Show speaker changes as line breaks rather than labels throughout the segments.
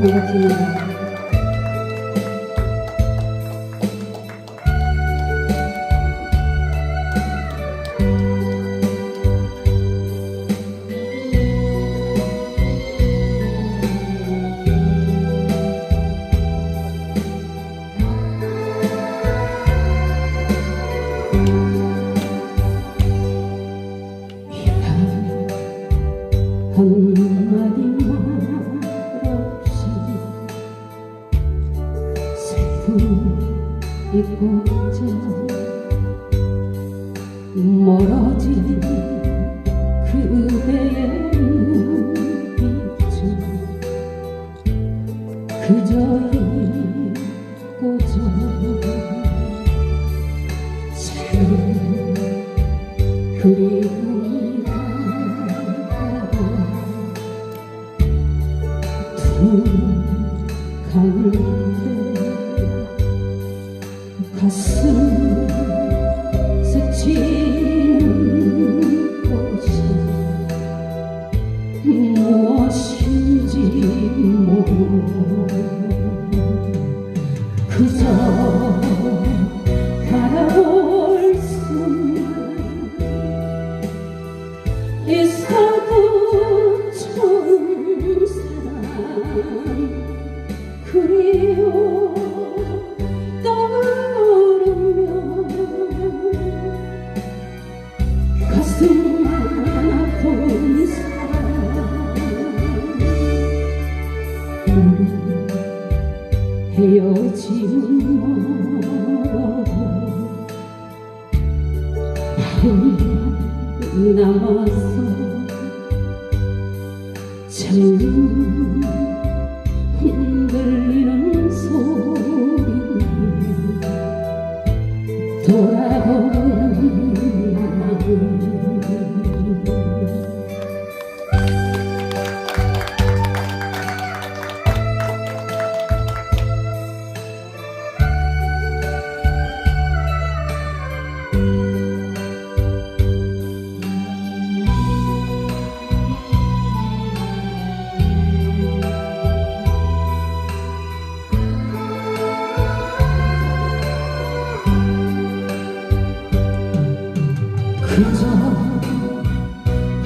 반갑습니다. 한마 꽂혀 멀어진 그대의 눈빛은 그저 잊고져 지금 그리움이 가고 두 가운 아픈 사랑 멀어도 마음이 남았어 창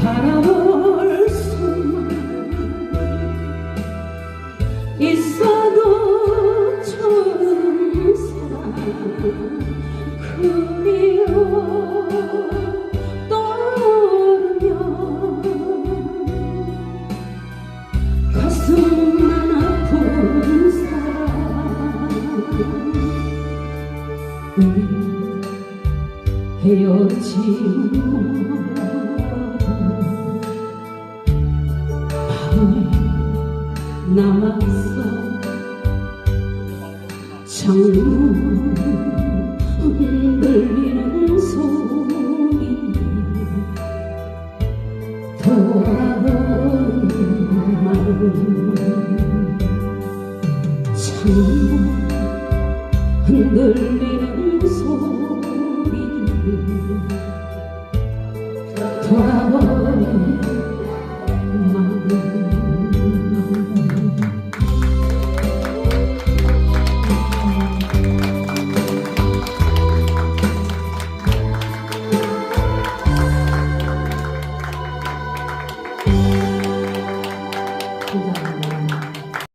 바라볼 수만 있어도 처음 사랑 그리 남았어. 창문 흔들리는 소리. 돌아보는 마음 창문 흔들리는 돌아보